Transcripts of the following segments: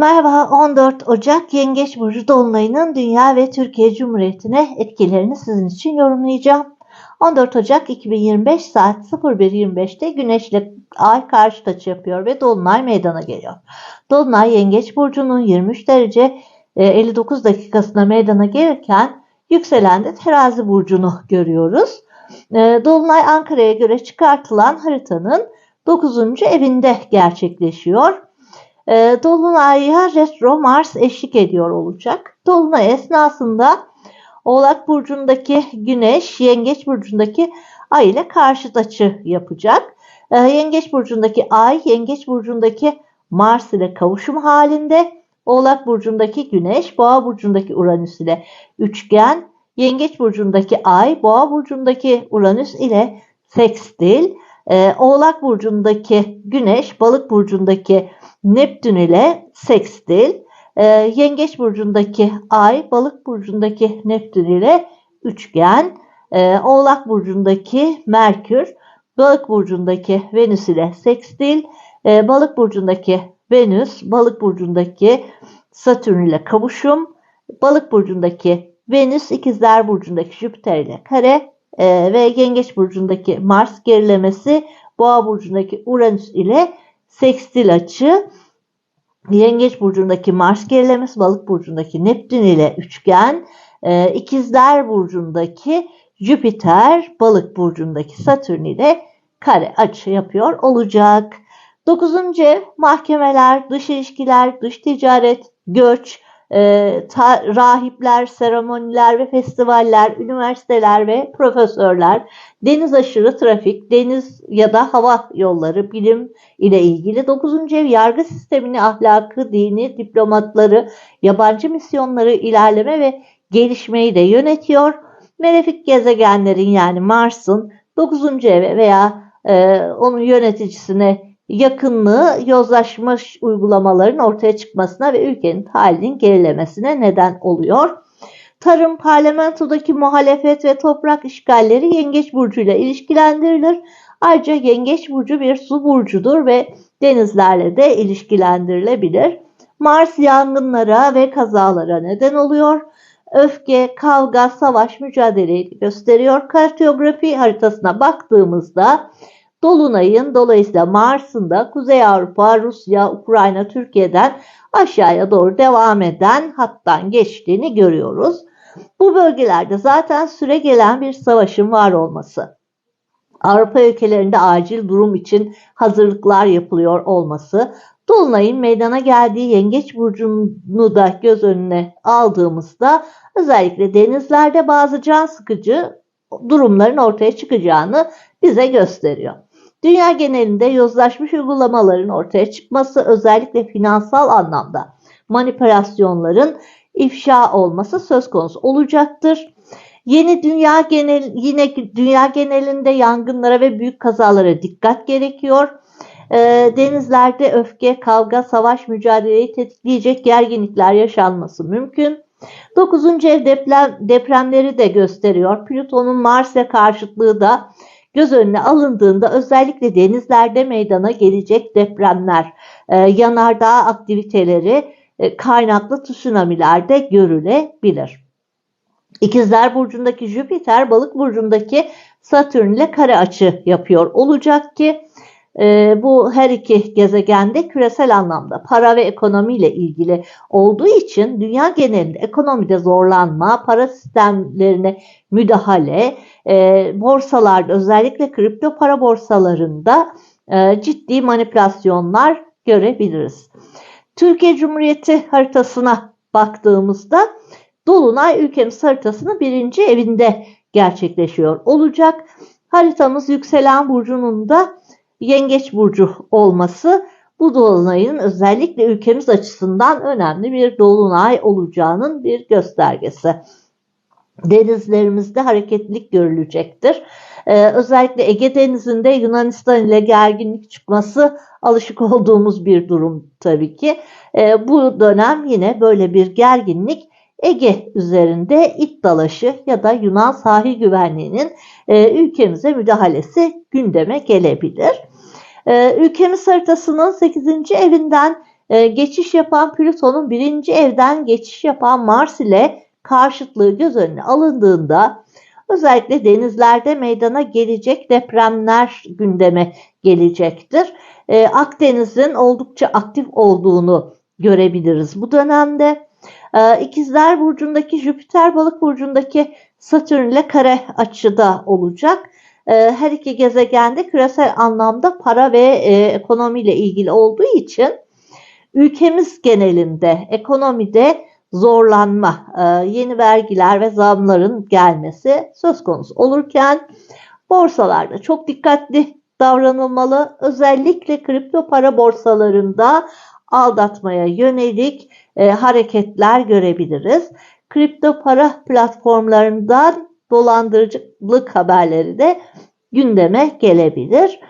Merhaba 14 Ocak Yengeç Burcu Dolunay'ın Dünya ve Türkiye Cumhuriyeti'ne etkilerini sizin için yorumlayacağım. 14 Ocak 2025 saat 01.25'te Güneş ile Ay karşı açı yapıyor ve Dolunay meydana geliyor. Dolunay Yengeç Burcu'nun 23 derece 59 e, dakikasında meydana gelirken yükselende Terazi Burcu'nu görüyoruz. E, Dolunay Ankara'ya göre çıkartılan haritanın 9. evinde gerçekleşiyor. E, Dolunay'a retro Mars eşlik ediyor olacak. Dolunay esnasında Oğlak Burcu'ndaki Güneş, Yengeç Burcu'ndaki Ay ile karşıt açı yapacak. E, Yengeç Burcu'ndaki Ay, Yengeç Burcu'ndaki Mars ile kavuşum halinde. Oğlak Burcu'ndaki Güneş, Boğa Burcu'ndaki Uranüs ile üçgen. Yengeç Burcu'ndaki Ay, Boğa Burcu'ndaki Uranüs ile sekstil. E, Oğlak Burcu'ndaki Güneş, Balık Burcu'ndaki Neptün ile sekstil. E, Yengeç burcundaki Ay, Balık burcundaki Neptün ile üçgen. E, Oğlak burcundaki Merkür, Balık burcundaki Venüs ile sekstil. E, Balık burcundaki Venüs, Balık burcundaki Satürn ile kavuşum. Balık burcundaki Venüs, İkizler burcundaki Jüpiter ile kare e, ve Yengeç burcundaki Mars gerilemesi, Boğa burcundaki Uranüs ile sekstil açı. Yengeç burcundaki Mars gerilemesi, Balık burcundaki Neptün ile üçgen, e, İkizler burcundaki Jüpiter, Balık burcundaki Satürn ile kare açı yapıyor olacak. Dokuzuncu ev mahkemeler, dış ilişkiler, dış ticaret, göç, e, ta, rahipler, seremoniler ve festivaller, üniversiteler ve profesörler, deniz aşırı trafik, deniz ya da hava yolları, bilim ile ilgili 9. ev yargı sistemini, ahlakı, dini, diplomatları, yabancı misyonları, ilerleme ve gelişmeyi de yönetiyor. Melefik gezegenlerin yani Mars'ın 9. eve veya e, onun yöneticisine yakınlığı yozlaşmış uygulamaların ortaya çıkmasına ve ülkenin halinin gerilemesine neden oluyor. Tarım, parlamentodaki muhalefet ve toprak işgalleri Yengeç Burcu ile ilişkilendirilir. Ayrıca Yengeç Burcu bir su burcudur ve denizlerle de ilişkilendirilebilir. Mars yangınlara ve kazalara neden oluyor. Öfke, kavga, savaş, mücadeleyi gösteriyor. Kartografi haritasına baktığımızda Dolunay'ın dolayısıyla Mars'ın da Kuzey Avrupa, Rusya, Ukrayna, Türkiye'den aşağıya doğru devam eden hattan geçtiğini görüyoruz. Bu bölgelerde zaten süre gelen bir savaşın var olması, Avrupa ülkelerinde acil durum için hazırlıklar yapılıyor olması, Dolunay'ın meydana geldiği Yengeç Burcu'nu da göz önüne aldığımızda özellikle denizlerde bazı can sıkıcı durumların ortaya çıkacağını bize gösteriyor. Dünya genelinde yozlaşmış uygulamaların ortaya çıkması özellikle finansal anlamda manipülasyonların ifşa olması söz konusu olacaktır. Yeni dünya genel yine dünya genelinde yangınlara ve büyük kazalara dikkat gerekiyor. E, denizlerde öfke, kavga, savaş mücadeleyi tetikleyecek gerginlikler yaşanması mümkün. 9. ev deprem, depremleri de gösteriyor. Plüton'un Mars'e karşıtlığı da göz önüne alındığında özellikle denizlerde meydana gelecek depremler, e, yanardağ aktiviteleri e, kaynaklı tsunamilerde görülebilir. İkizler Burcu'ndaki Jüpiter, Balık Burcu'ndaki Satürn ile kare açı yapıyor olacak ki bu her iki gezegende küresel anlamda para ve ekonomi ile ilgili olduğu için dünya genelinde ekonomide zorlanma, para sistemlerine müdahale, e, borsalarda özellikle kripto para borsalarında e, ciddi manipülasyonlar görebiliriz. Türkiye Cumhuriyeti haritasına baktığımızda Dolunay ülkemiz haritasının birinci evinde gerçekleşiyor olacak. Haritamız yükselen burcunun da yengeç burcu olması bu dolunayın özellikle ülkemiz açısından önemli bir dolunay olacağının bir göstergesi. Denizlerimizde hareketlilik görülecektir. Ee, özellikle Ege Denizi'nde Yunanistan ile gerginlik çıkması alışık olduğumuz bir durum tabii ki. Ee, bu dönem yine böyle bir gerginlik Ege üzerinde it dalaşı ya da Yunan sahil güvenliğinin e, ülkemize müdahalesi gündeme gelebilir. E, ülkemiz haritasının 8. evinden e, geçiş yapan Plüton'un birinci evden geçiş yapan Mars ile karşıtlığı göz önüne alındığında özellikle denizlerde meydana gelecek depremler gündeme gelecektir. E, Akdeniz'in oldukça aktif olduğunu görebiliriz bu dönemde. E, İkizler Burcu'ndaki Jüpiter Balık Burcu'ndaki Satürn ile kare açıda olacak. E, her iki gezegende küresel anlamda para ve e, ekonomiyle ilgili olduğu için ülkemiz genelinde ekonomide zorlanma, e, yeni vergiler ve zamların gelmesi söz konusu olurken borsalarda çok dikkatli davranılmalı. Özellikle kripto para borsalarında aldatmaya yönelik e, hareketler görebiliriz. Kripto para platformlarından dolandırıcılık haberleri de gündeme gelebilir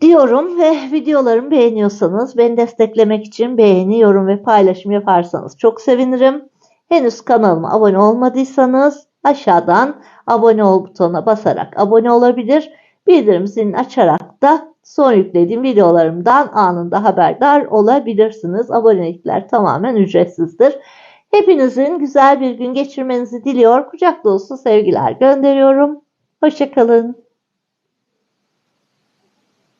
diyorum ve videolarımı beğeniyorsanız beni desteklemek için beğeni, yorum ve paylaşım yaparsanız çok sevinirim. Henüz kanalıma abone olmadıysanız aşağıdan abone ol butonuna basarak abone olabilir. Bildirim zilini açarak da son yüklediğim videolarımdan anında haberdar olabilirsiniz. Abonelikler tamamen ücretsizdir. Hepinizin güzel bir gün geçirmenizi diliyor. Kucak dolusu sevgiler gönderiyorum. Hoşçakalın.